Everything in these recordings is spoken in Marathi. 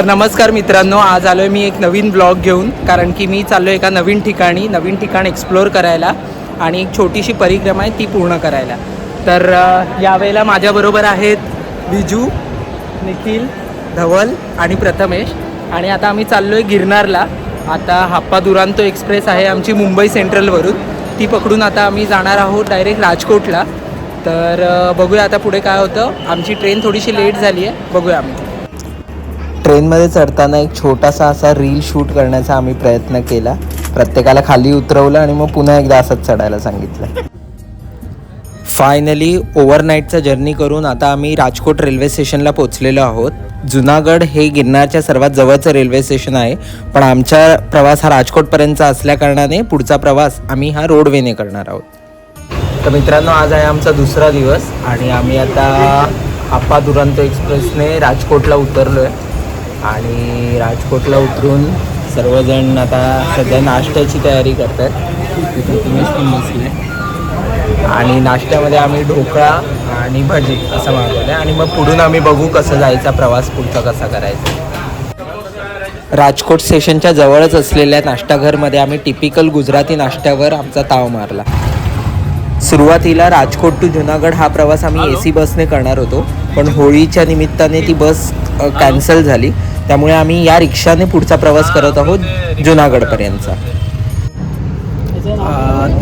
तर नमस्कार मित्रांनो आज आलो आहे मी एक नवीन ब्लॉग घेऊन कारण की मी चाललो एका नवीन ठिकाणी नवीन ठिकाण एक्सप्लोअर करायला आणि एक छोटीशी परिक्रमा आहे ती पूर्ण करायला. तर यावेळेला माझ्याबरोबर आहेत बिजू निखिल धवल आणि प्रथमेश. आणि आता आम्ही चाललो आहे गिरनारला. आता हाप्पा दुरांतो एक्सप्रेस आहे आमची मुंबई सेंट्रलवरून ती पकडून आता आम्ही जाणार आहोत डायरेक्ट राजकोटला. तर बघूया आता पुढे काय होतं. आमची ट्रेन थोडीशी लेट झाली आहे बघूया आम्ही. ट्रेनमध्ये चढताना एक छोटासा असा रील शूट करण्याचा आम्ही प्रयत्न केला. प्रत्येकाला खाली उतरवलं आणि मग पुन्हा एकदा असंच चढायला सांगितलं. फायनली ओव्हरनाईटचा जर्नी करून आता आम्ही राजकोट रेल्वे स्टेशनला पोचलेलो आहोत. जुनागड हे गिरनारच्या सर्वात जवळचं रेल्वे स्टेशन आहे. पण आमचा प्रवास हा राजकोटपर्यंतचा असल्याकारणाने पुढचा प्रवास आम्ही हा रोडवेने करणार आहोत. तर मित्रांनो आज आहे आमचा दुसरा दिवस आणि आम्ही आता आप्पा दुरांतो एक्सप्रेसने राजकोटला उतरलो आहे आणि राजकोटला उतरून सर्वजण आता सध्या नाश्त्याची तयारी करत आहेत तिथे तुम्हीच पण बसले. आणि नाश्त्यामध्ये आम्ही ढोकळा आणि भजी असं मागवलं आणि मग पुढून आम्ही बघू कसं जायचा प्रवास पुढचा कसा करायचा. राजकोट स्टेशनच्या जवळच असलेल्या नाश्ताघरमध्ये आम्ही टिपिकल गुजराती नाश्त्यावर आमचा ताव मारला. सुरुवातीला राजकोट टू जुनागड हा प्रवास आम्ही ए सी बसने करणार होतो. पण होळीच्या निमित्ताने ती बस कॅन्सल झाली. त्यामुळे आम्ही या रिक्षाने पुढचा प्रवास करत आहोत जुनागडपर्यंतचा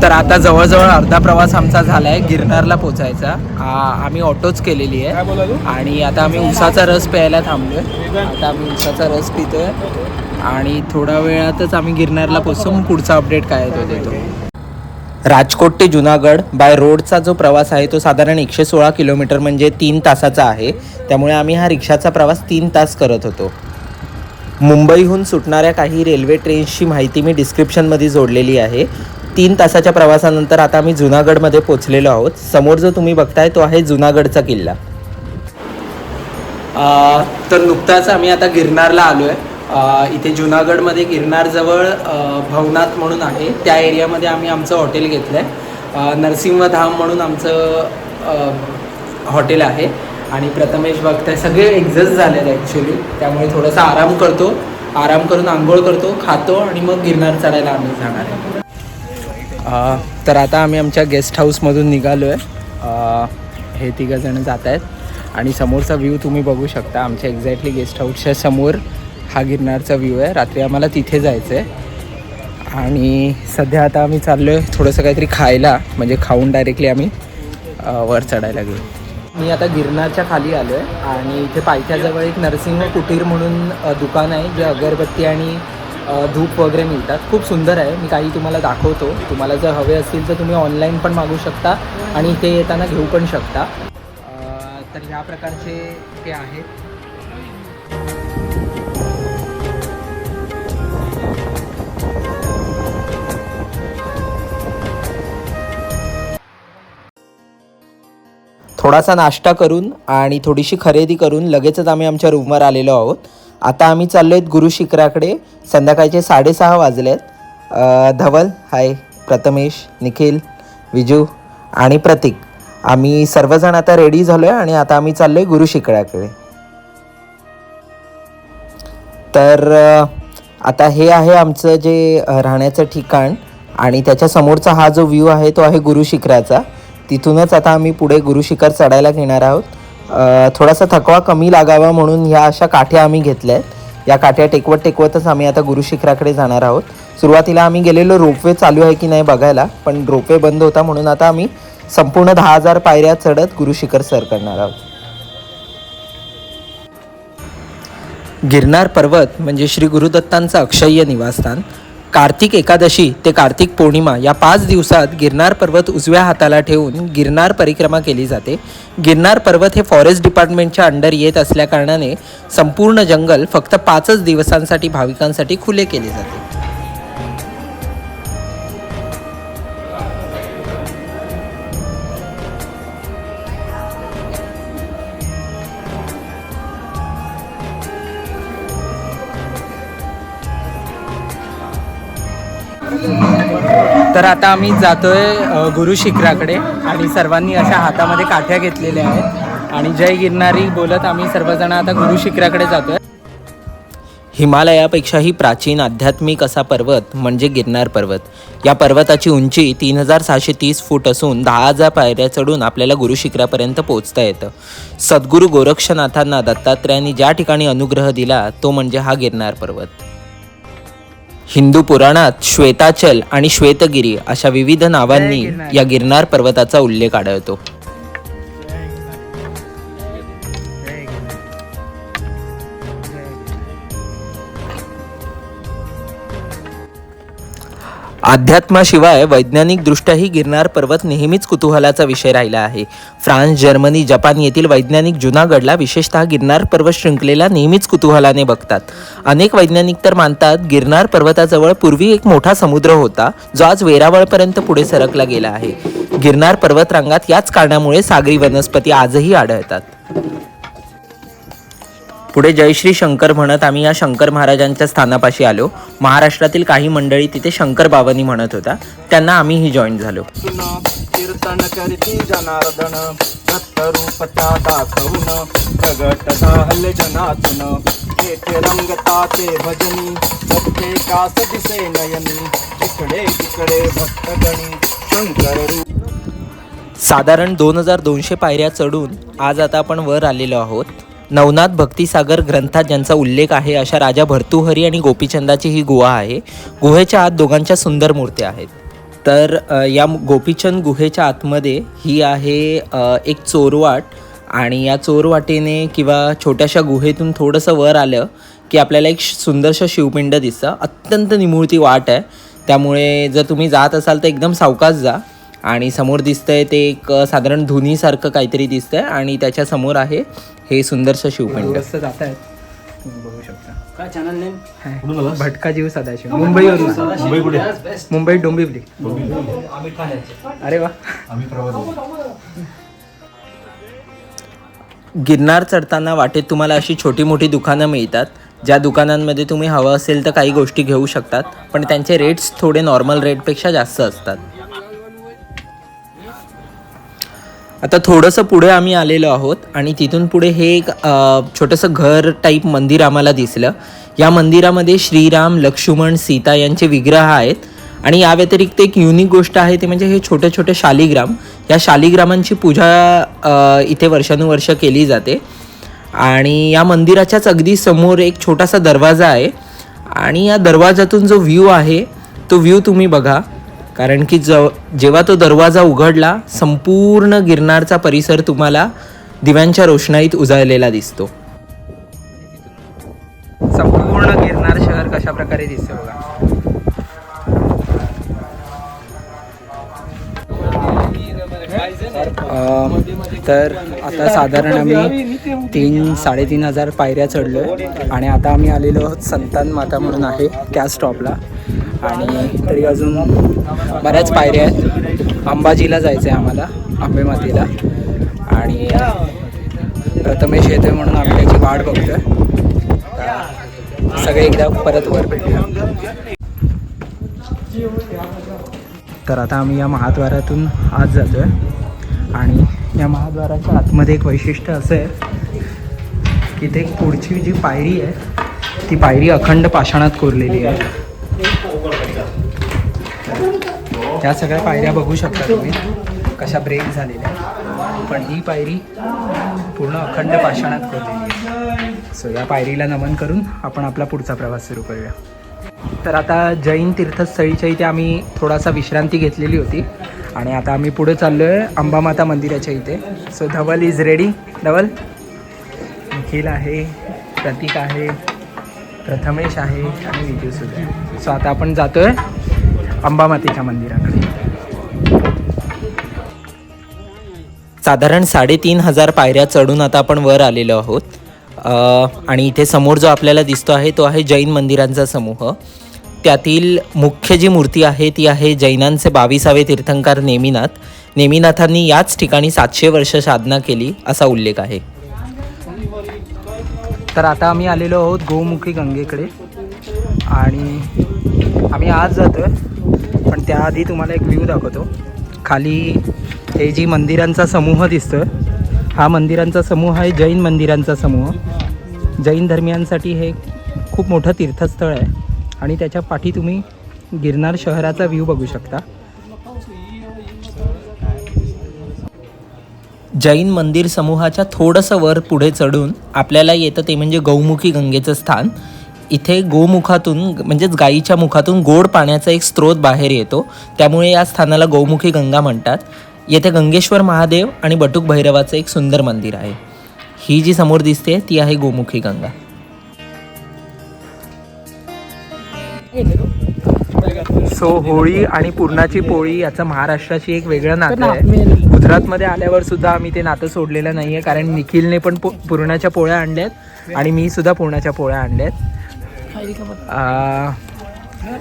तर आता जवळजवळ अर्धा प्रवास आमचा झाला आहे गिरनारला पोचायचा. आ, आम्ही ऑटोच केलेली आहे. आणि आता आम्ही उसाचा रस प्यायला थांबलो आहे आता आम्ही उसाचा रस पितोय. आणि थोड्या वेळातच आम्ही गिरनारला पोचतो. मग पुढचा अपडेट काय आहे तो देतो राजकोट ते जुनागड बाय रोडचा जो प्रवास आहे तो साधारण एकशे सोळा किलोमीटर म्हणजे तीन तासाचा आहे. त्यामुळे आम्ही हा रिक्षाचा प्रवास तीन तास करत होतो. मुंबईहून सुटणाऱ्या काही रेल्वे ट्रेन्सची माहिती मी डिस्क्रिप्शनमध्ये जोडलेली आहे. तीन तासाच्या प्रवासानंतर आता आम्ही जुनागडमध्ये पोचलेलो आहोत. समोर जो तुम्ही बघताय तो आहे जुनागडचा किल्ला. तर नुकताच आम्ही आता गिरनारला आलो आहे इथे जुनागडमध्ये गिरनारजवळ भवनाथ म्हणून आहे. त्या एरियामध्ये आम्ही आमचं हॉटेल घेतलं आहे नरसिंहधाम म्हणून आमचं हॉटेल आहे. आणि प्रथमेश बघताय सगळे एक्झस्ट झालेले ॲक्च्युली त्यामुळे थोडासा आराम करतो. आराम करून आंघोळ करतो खातो आणि मग गिरनार चढायला आम्ही जाणार आहे. तर आता आम्ही आमच्या गेस्ट हाऊसमधून निघालो आहे हे तिघंजणं जात आहेत आणि समोरचा व्ह्यू तुम्ही बघू शकता. आमच्या एक्झॅक्टली गेस्ट हाऊसच्या समोर हा गिरनारचा व्ह्यू आहे. रात्री आम्हाला तिथे जायचं आहे आणि सध्या आता आम्ही चाललो आहे थोडंसं काहीतरी खायला. म्हणजे खाऊन डायरेक्टली आम्ही वर चढायला गेलो. मी आता गिरनारच्या खाली आलो आहे आणि इथे पायथ्याजवळ एक नरसिंह कुटीर म्हणून दुकान आहे जे अगरबत्ती आणि धूप वगैरे मिळतात. खूप सुंदर आहे. मी काही तुम्हाला दाखवतो. तुम्हाला जर हवे असतील तर तुम्ही ऑनलाईन पण मागू शकता आणि इथे येताना घेऊ पण शकता. तर ह्या प्रकारचे ते आहेत. थोडासा नाश्ता करून आणि थोडीशी खरेदी करून लगेचच आम्ही आमच्या रूमवर आलेलो आहोत. आता आम्ही चाललो आहेत गुरु शिखराकडे. संध्याकाळचे साडेसहा वाजले आहेत धवल हाय प्रथमेश निखिल विजू आणि प्रतीक. आम्ही सर्वजण आता रेडी झालो आहे आणि आता आम्ही चाललो आहे गुरु शिखराकडे. तर आता हे आहे आमचं जे राहण्याचं ठिकाण आणि त्याच्यासमोरचा हा जो व्ह्यू आहे तो आहे गुरु शिखराचा. तिथूनच आता आम्ही पुढे गुरुशिखर चढायला घेणार आहोत. थोडासा थकवा कमी लागावा म्हणून ह्या अशा काठ्या आम्ही घेतल्या आहेत. या काठ्या टेकवत टेकवतच आम्ही आता गुरुशिखराकडे जाणार आहोत. सुरुवातीला आम्ही गेलेलो रोपवे चालू आहे की नाही बघायला पण रोपवे बंद होता म्हणून आता आम्ही संपूर्ण दहा हजार पायऱ्या चढत गुरुशिखर सर करणार आहोत. गिरनार पर्वत म्हणजे श्री गुरुदत्तांचं अक्षय्य निवासस्थान. कार्तिक एकादशी ते कार्तिक पौर्णिमा या पाच दिवसात गिरनार पर्वत उजव्या हाताला ठेवून गिरनार परिक्रमा केली जाते. गिरनार पर्वत हे फॉरेस्ट डिपार्टमेंटच्या अंडर येत असल्याकारणाने संपूर्ण जंगल फक्त पाचच दिवसांसाठी भाविकांसाठी खुले केले जाते. तर आता आम्ही जातोय गुरु शिखराकडे आणि सर्वांनी अशा हातामध्ये काठ्या घेतलेल्या आहेत. आणि जय गिरणारी बोलत आम्ही सर्वजण आता गुरु शिखराकडे जातोय. हिमालयापेक्षाही प्राचीन आध्यात्मिक असा पर्वत म्हणजे गिरनार पर्वत. या पर्वताची उंची तीन हजार सहाशे तीस फूट असून दहा हजार पायऱ्या चढून आपल्याला गुरुशिखरापर्यंत पोहोचता येतं. सद्गुरू गोरक्षनाथांना दत्तात्रयांनी ज्या ठिकाणी अनुग्रह दिला तो म्हणजे हा गिरनार पर्वत. हिंदू पुराणात श्वेताचल आणि श्वेतगिरी अशा विविध नावांनी या गिरनार पर्वताचा उल्लेख आढळतो. अध्यात्माशिवाय वैज्ञानिकदृष्ट्याही गिरनार पर्वत नेहमीच कुतूहलाचा विषय राहिला आहे. फ्रान्स जर्मनी जपान येथील वैज्ञानिक जुनागडला विशेषतः गिरनार पर्वत शृंखलेला नेहमीच कुतूहलाने बघतात. अनेक वैज्ञानिक तर मानतात गिरनार पर्वताजवळ पूर्वी एक मोठा समुद्र होता जो आज वेरावळपर्यंत पुढे सरकला गेला आहे. गिरनार पर्वतरांगात याच कारणामुळे सागरी वनस्पती आजही आढळतात. पुढे जयश्री शंकर म्हणत आम्ही या शंकर महाराजांच्या स्थानापाशी आलो. महाराष्ट्रातील काही मंडळी तिथे शंकर बाबांनी म्हणत होता त्यांना आम्हीही जॉईन झालो. तुन कीर्तन करती जनार्दन. दत्त रूपता दाखवून प्रगट झाले जनातून येथे रंगताचे भजनी प्रत्येकास दिसे नयनी. इकडे तिकडे भक्तगणी शंकर रूप. साधारण दोन हजार दोनशे पायऱ्या चढून आज आता आपण वर आलेलो आहोत. नवनाथ भक्तिसागर ग्रंथात ज्यांचा उल्लेख आहे अशा राजा भर्तुहरी आणि गोपीचंदाची ही गुहा आहे. गुहेच्या आत दोघांच्या सुंदर मूर्त्या आहेत. तर या गोपीचंद गुहेच्या आतमध्ये ही आहे एक चोरवाट आणि या चोरवाटेने किंवा छोट्याशा गुहेतून थोडंसं वर आलं की आपल्याला एक सुंदरसं शिवपिंड दिसतं. अत्यंत निमुळती वाट आहे. त्यामुळे जर तुम्ही जात असाल तर एकदम सावकाश जा. आणि समोर दिसतंय ते एक साधारण धुनीसारखं काहीतरी दिसतंय आणि त्याच्यासमोर आहे हे सुंदरसं शिवपिंड जात आहेत. तुम्ही बघू शकता. काय चॅनल नेम भटका जीव सदाशिव. मुंबईवरून मुंबई कुठे? मुंबई डोंबिवली. अरे वा. गिरनार चढताना वाटेत तुम्हाला अशी छोटी मोठी दुकानं मिळतात. ज्या दुकानांमध्ये तुम्ही हवं असेल तर काही गोष्टी घेऊ शकतात पण त्यांचे रेट्स थोडे नॉर्मल रेटपेक्षा जास्त असतात. आता थोडंसं पुढे आम्ही आलेलो आहोत आणि तिथून पुढे हे एक छोटंसं घर टाईप मंदिर आम्हाला दिसलं. या मंदिरामध्ये श्रीराम लक्ष्मण सीता यांचे विग्रह आहेत आणि या व्यतिरिक्त एक युनिक गोष्ट आहे ते म्हणजे हे छोटे छोटे शालिग्राम. या शालिग्रामांची पूजा इथे वर्षानुवर्ष केली जाते. आणि या मंदिराच्याच अगदी समोर एक छोटासा दरवाजा आहे. आणि या दरवाजातून जो व्ह्यू आहे तो व्ह्यू तुम्ही बघा. कारण की ज जेव्हा तो दरवाजा उघडला संपूर्ण गिरनारचा परिसर तुम्हाला दिव्यांच्या रोषणाईत उजळलेला दिसतो. संपूर्ण गिरनार शहर कशा प्रकारे दिसतं बघा. तर आता साधारण आम्ही तीन साडेतीन हजार पायऱ्या चढलो आणि आता आम्ही आलेलो आहोत संतान माता म्हणून आहे त्या स्टॉपला आणि तरी अजून बऱ्याच पायऱ्या आहेत. अंबाजीला जायचं आहे आम्हाला आंबेमातीला आणि प्रथमेश येतोय म्हणून आम्ही त्याची वाट बघतोय. सगळे एकदा परत वर भेटूया. तर आता आम्ही या महाद्वारातून आत जातोय. आणि या महाद्वाराच्या आतमध्ये एक वैशिष्ट्य असं आहे की ते पुढची जी पायरी आहे ती पायरी अखंड पाषाणात कोरलेली आहे. त्या सगळ्या पायऱ्या बघू शकता तुम्ही. कशा ब्रेक झालेल्या पण ही पायरी पूर्ण अखंड पाषाणात कोरलेली आहे. सो या पायरीला नमन करून आपण आपला पुढचा प्रवास सुरू करूया. तर आता जैन तीर्थस्थळीच्या इथे आम्ही थोडासा विश्रांती घेतलेली होती. आणि आता आम्ही पुढे चाललो आहे अंबामाता मंदिराच्या इथे. So Dhaval is ready Dhaval? Nikhil आहे प्रतीक आहे प्रथमेश आहे आणि विजू सुद्धा सो आता आपण जातो आहे अंबामातेच्या मंदिराकडे. साधारण साडेतीन हजार पायऱ्या चढून आता आपण वर आलेलो आहोत. आणि इथे समोर जो आपल्याला दिसतो आहे तो आहे जैन मंदिरांचा समूह. त्यातील मुख्य जी मूर्ती आहे ती आहे जैनांचे बावीसावे तीर्थंकर नेमिनाथ. नेमिनाथांनी याच ठिकाणी सातशे वर्ष साधना केली असा उल्लेख आहे. तर आता आम्ही आलेलो आहोत गोमुखी गंगेकडे. आणि आम्ही आज जातो आहे पण त्याआधी तुम्हाला एक व्ह्यू दाखवतो. खाली हे जी मंदिरांचा समूह दिसतोय हा मंदिरांचा समूह आहे जैन मंदिरांचा समूह. जैन धर्मियांसाठी हे खूप मोठं तीर्थस्थळ आहे. आणि त्याच्या पाठी तुम्ही गिरनार शहराचा व्ह्यू बघू शकता. जैन मंदिर समूहाच्या थोडंसं वर पुढे चढून आपल्याला येतं ते म्हणजे गौमुखी गंगेचं स्थान. इथे गोमुखातून म्हणजेच गाईच्या मुखातून गोड पाण्याचा एक स्रोत बाहेर येतो. त्यामुळे या स्थानाला गौमुखी गंगा म्हणतात. येथे गंगेश्वर महादेव आणि बटुक भैरवाचं एक सुंदर मंदिर आहे. ही जी समोर दिसते ती आहे गोमुखी गंगा. सो होळी आणि पुरणाची पोळी याचं महाराष्ट्राची एक वेगळं नातं आहे. गुजरातमध्ये आल्यावर सुद्धा आम्ही ते नातं सोडलेलं नाही आहे कारण निखिलने पण पु- पुरणाच्या पोळ्या आणल्यात आणि मी सुद्धा पुरणाच्या पोळ्या आणल्यात.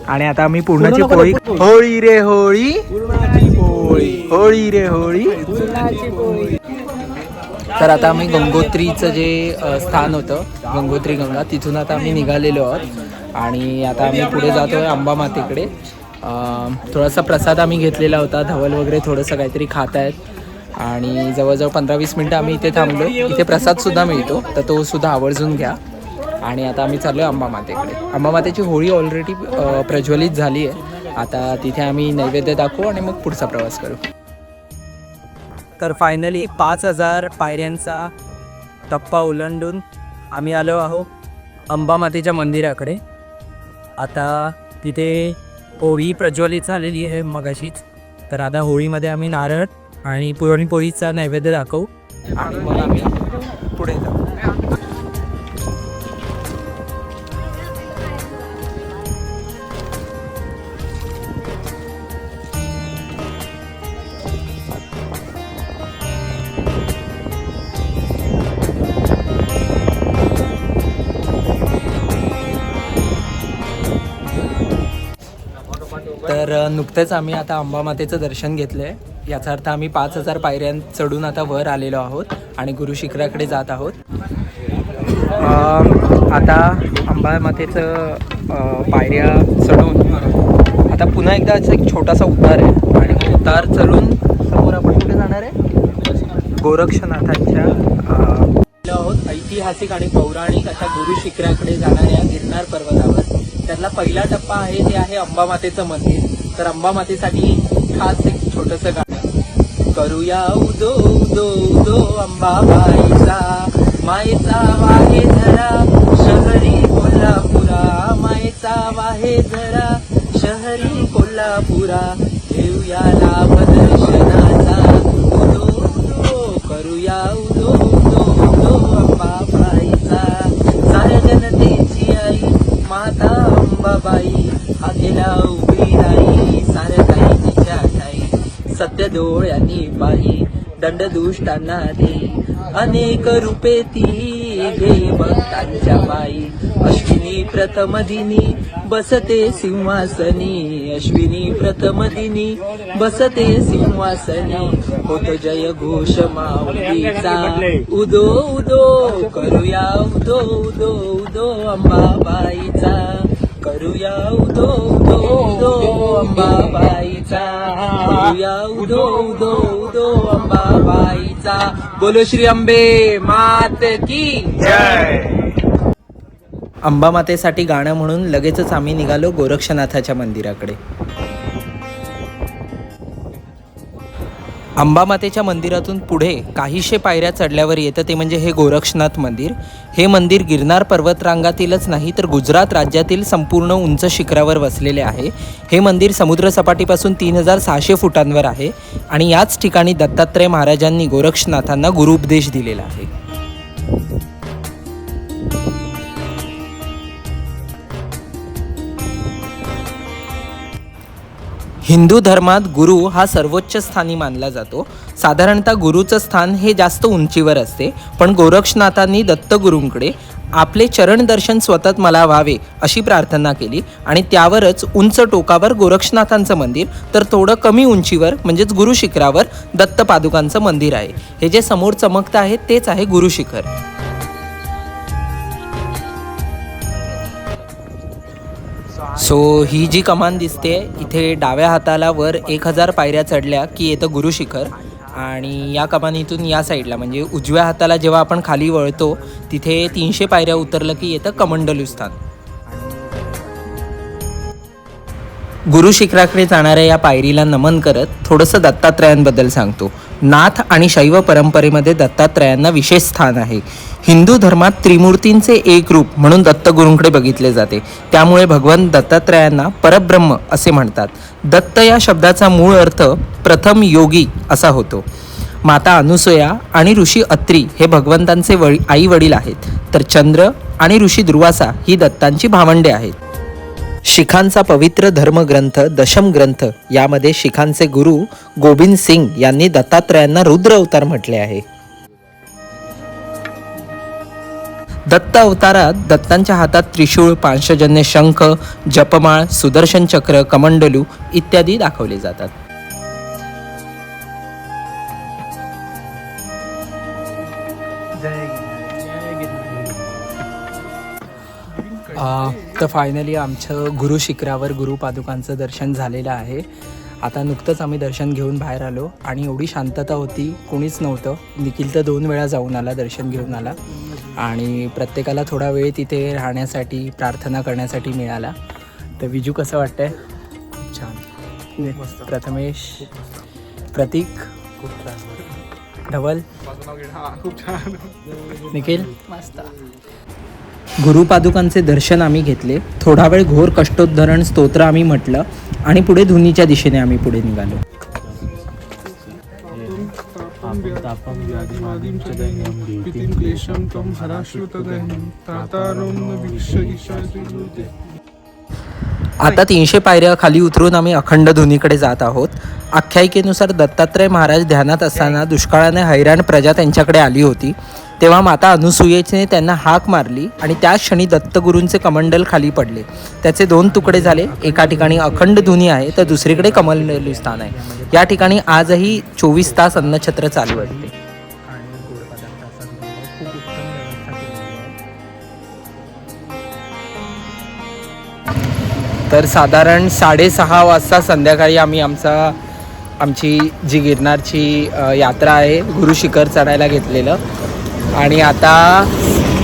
आणि आता आम्ही पुरणाची पोळी होळी रे होळी. होळी रे होळी. तर आता आम्ही गंगोत्रीचं जे स्थान होतं गंगोत्री गंगा तिथून आता आम्ही निघालेलो आहोत. आणि आता आम्ही पुढे जातोय अंबा मातेकडे. थोडासा प्रसाद आम्ही घेतलेला होता. धवल वगैरे थोडंसं काहीतरी खात आहेत आणि जवळजवळ पंधरा वीस मिनटं आम्ही इथे थांबलो. इथे प्रसादसुद्धा मिळतो तर तो सुद्धा आवर्जून घ्या. आणि आता आम्ही चाललो आहे अंबामातेकडे. अंबामातेची होळी ऑलरेडी प्रज्वलित झाली आहे. आता तिथे आम्ही नैवेद्य दाखवू आणि मग पुढचा प्रवास करू. तर फायनली पाच हजार पायऱ्यांचा टप्पा ओलांडून आम्ही आलो आहो अंबामातेच्या मंदिराकडे. आता तिथे होळी प्रज्वलित झालेली आहे मगाशीच. तर आता होळीमध्ये आम्ही नारळ आणि पुरणपोळीचा नैवेद्य दाखवू. आणि मग आम्ही पुढे जाऊ. तर नुकतंच नुकतेच आम्ही आता अंबामातेचं दर्शन घेतलं आहे याचा अर्थ आम्ही पाच हजार पायऱ्यां चढून आता वर आलेलो आहोत आणि गुरु शिखराकडे जात आहोत. आता अंबामातेचं पायऱ्या चढून आता पुन्हा एकदा असं एक छोटासा उतार आहे. आणि उतार चढून समोर आपण कुठे जाणार आहे. गोरक्षनाथांच्या आहोत. ऐतिहासिक आणि पौराणिक अशा गुरु शिखराकडे जाणाऱ्या गिरनार पर्वतावर. त्यातला पहिला टप्पा आहे ते आहे अंबामातेचं मंदिर. तर अंबामातेसाठी खास एक छोटस गाणं करूया उदो उदो उदो अंबाबाईचा मायेचा वाहे धरा शहरी कोल्हापुरा. मायेचा वाहे धरा शहरी कोल्हापुरा. घेऊया लाभ दर्शनाचा. उदो उदो करूया उदो उदो उदो अंबाबाईचा साऱ्या जनतेची आई माता अंबाबाई हाकेला डोळ्यांनी पाही दंड दुष्टांना दे. अनेक रूपे ती घे भक्तांच्या बाई अश्विनी प्रथम दिनी बसते सिंहासनी. अश्विनी प्रथम दिनी बसते सिंहासनी. होतो जय घोष माऊलीचा. उदो उदो करूया उदो उदो उदो अंबाबाईचा. करूया उदो उदो उदो अंबाबाईचा. करूया उदो उदो उदो अंबाबाईचा. बोलो श्री अंबे मात की अंबामातेसाठी गाणं म्हणून लगेचच आम्ही निघालो गोरक्षनाथाच्या मंदिराकडे. अंबामातेच्या मंदिरातून पुढे काहीशे पायऱ्या चढल्यावर येतं ते म्हणजे हे गोरक्षनाथ मंदिर. हे मंदिर गिरनार पर्वतरांगातीलच नाही तर गुजरात राज्यातील संपूर्ण उंच शिखरावर वसलेले आहे. हे मंदिर समुद्रसपाटीपासून तीन हजार सहाशे फुटांवर आहे आणि याच ठिकाणी दत्तात्रय महाराजांनी गोरक्षनाथांना गुरुपदेश दिलेला आहे. हिंदू धर्मात गुरु हा सर्वोच्च स्थानी मानला जातो. साधारणतः गुरुचं स्थान हे जास्त उंचीवर असते पण गोरक्षनाथांनी दत्तगुरूंकडे आपले चरण दर्शन स्वतःत मला व्हावे अशी प्रार्थना केली आणि त्यावरच उंच टोकावर गोरक्षनाथांचं मंदिर तर थोडं कमी उंचीवर म्हणजेच गुरु शिखरावर दत्त पादुकांचं मंदिर आहे. हे जे समोर चमकतं आहे तेच आहे गुरुशिखर. सो ही जी कमान दिसते इथे डाव्या हाताला वर एक हजार पायऱ्या चढल्या की येतं गुरुशिखर आणि या कमानीतून या साईडला म्हणजे उजव्या हाताला जेव्हा आपण खाली वळतो तिथे तीनशे पायऱ्या उतरलं की येतं कमंडलुस्थान गुरुशिखराकडे जाणाऱ्या या पायरीला नमन करत थोडंसं दत्तात्रयांबद्दल सांगतो. नाथ आणि शैव परंपरेमध्ये दत्तात्रयांना विशेष स्थान आहे. हिंदू धर्मात त्रिमूर्तींचे एक रूप म्हणून दत्तगुरूंकडे बघितले जाते. त्यामुळे भगवान दत्तात्रयांना परब्रह्म असे म्हणतात. दत्त या शब्दाचा मूळ अर्थ प्रथम योगी असा होतो. माता अनुसया आणि ऋषी अत्री हे भगवंतांचे वडी आई वडील आहेत. तर चंद्र आणि ऋषी दुर्वासा ही दत्तांची भावंडे आहेत. शिखांचा पवित्र धर्मग्रंथ दशम ग्रंथ यामध्ये शिखांचे गुरु गोविंद सिंग यांनी दत्तात्रयांना रुद्र अवतार म्हटले आहे. दत्त अवतारात दत्तांच्या हातात त्रिशूळ पांशजन्य शंख जपमाळ सुदर्शन चक्र कमंडलू इत्यादी दाखवले जातात. जय तर फायनली आमचं गुरु शिखरावर गुरु पादुकांचं दर्शन झालेलं आहे. आता नुकतंच आम्ही दर्शन घेऊन बाहेर आलो आणि एवढी शांतता होती कोणीच नव्हतं. निखिल तर दोन वेळा जाऊन आला दर्शन घेऊन आला. आणि प्रत्येकाला थोडा वेळ तिथे राहण्यासाठी प्रार्थना करण्यासाठी मिळाला. तर विजू कसं वाटतंय? छान. प्रथमेश प्रतीक धवल. निखिल? मस्त. गुरुपादुकांचे दर्शन आम्ही घेतले. थोडा वेळ घोर कष्टोद्धरण स्तोत्र आम्ही म्हटलं आणि पुढे धुनीच्या दिशेने आम्ही पुढे निघालो. आता तीनशे पायऱ्या खाली उतरून आम्ही अखंड धुनीकडे जात आहोत. आख्यायिकेनुसार दत्तात्रय महाराज ध्यानात असताना दुष्काळाने हैराण प्रजा त्यांच्याकडे आली होती. तेव्हा माता अनुसूयेने त्यांना हाक मारली आणि त्या क्षणी दत्तगुरूंचे कमंडल खाली पडले. त्याचे दोन तुकडे झाले. एका ठिकाणी अखंड धुनी आहे तर दुसरीकडे कमल स्थान आहे. या ठिकाणी आजही चोवीस तास अन्नछत्र चालू असते तर साधारण साडेसहा वाजता संध्याकाळी आम्ही आमचा आमची जी गिरनारची यात्रा आहे गुरु शिखर चढायला घेतलेलं. आणि आता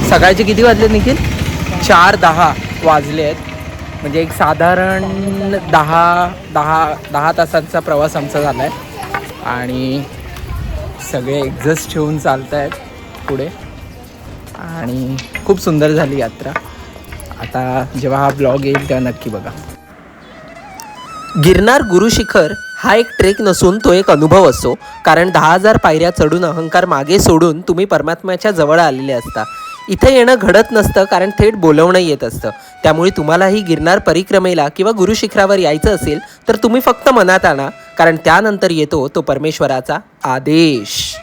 सकाळचे किती वाजले निखिल? चार दहा वाजले आहेत. म्हणजे एक साधारण दहा दहा दहा तासांचा प्रवास आमचा झाला आहे आणि सगळे एक्झस्ट ठेवून चालत आहेत पुढे. आणि खूप सुंदर झाली यात्रा. आता जेव्हा हा ब्लॉग येईल तेव्हा नक्की बघा. गिरनार गुरु शिखर हा एक ट्रेक नसून तो एक अनुभव असतो कारण दहा हजार पायऱ्या चढून अहंकार मागे सोडून तुम्ही परमात्म्याच्या जवळ आलेले असता. इथे येणं घडत नसतं कारण थेट बोलवणं येत असतं. त्यामुळे तुम्हालाही गिरनार परिक्रमेला किंवा गुरु शिखरावर यायचं असेल तर तुम्ही फक्त मनात आणा. कारण त्यानंतर येतो तो परमेश्वराचा आदेश.